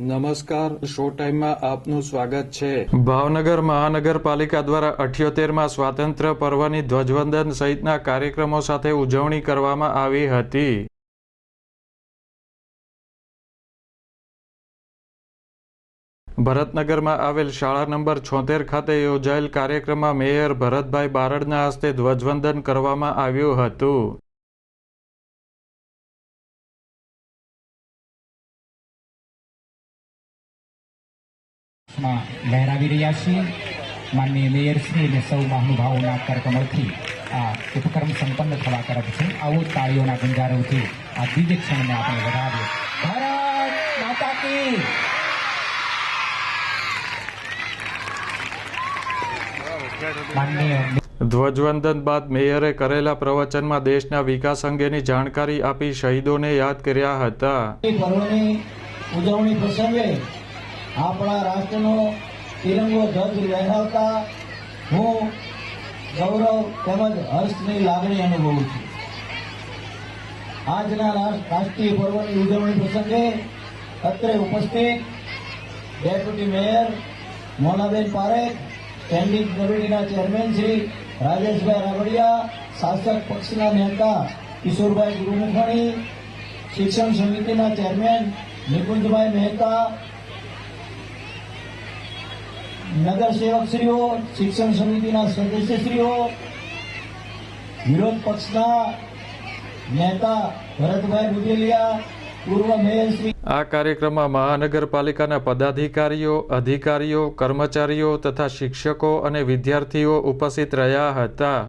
નમસ્કાર શો ટાઈમમાં આપનું સ્વાગત છે. ભાવનગર મહાનગરપાલિકા દ્વારા અઠ્યોતેરમાં સ્વાતંત્ર્ય પર્વની ધ્વજવંદન સહિતના કાર્યક્રમો સાથે ઉજવણી કરવામાં આવી હતી. ભરતનગરમાં આવેલ શાળા નંબર છોતેર ખાતે યોજાયેલ કાર્યક્રમમાં મેયર ભરતભાઈ બારડના હસ્તે ધ્વજવંદન કરવામાં આવ્યું હતું. માં લહેરાવી રહ્યા છીએ. માનનીય મેયરશ્રી અને સૌ મહાનુભાવોના કરકમળથી આ ઉપક્રમ સંપન્ન થવા તરફ છે. આવો તાળીઓના ગુંજારોથી આ દિવ્ય ક્ષણને આપણે વધારીએ. ભારત માતા કી! માનનીય ધ્વજવંદન બાદ મેયરે કરેલા પ્રવચનમાં દેશના વિકાસ અંગેની જાણકારી આપી શહીદોને યાદ કર્યા હતા. ઉજવણી પ્રસંગે આપણા રાષ્ટ્રનો તિરંગો ધ્વજ લહેરાવતા હું ગૌરવ તેમજ હર્ષની લાગણી અનુભવું છું. આજના રાષ્ટ્રીય પર્વની ઉજવણી પ્રસંગે અત્રે ઉપસ્થિત deputy mayor Monaben Parekh, standing કમિટીના ચેરમેન શ્રી રાજેશભાઈ રાવડિયા શાસક પક્ષના નેતા કિશોરભાઈ ગુરુમુખાણી, શિક્ષણ સમિતિના ચેરમેન નિકુંજભાઈ મહેતા નગરસેવકશ્રીઓ શિક્ષણ સમિતિના સદસ્યશ્રીઓ, વિરોધ પક્ષના નેતા ભરતભાઈ શ્રી આ કાર્યક્રમમાં મહાનગરપાલિકાના પદાધિકારીઓ, અધિકારીઓ, કર્મચારીઓ તથા શિક્ષકો અને વિદ્યાર્થીઓ ઉપસ્થિત રહ્યા હતા.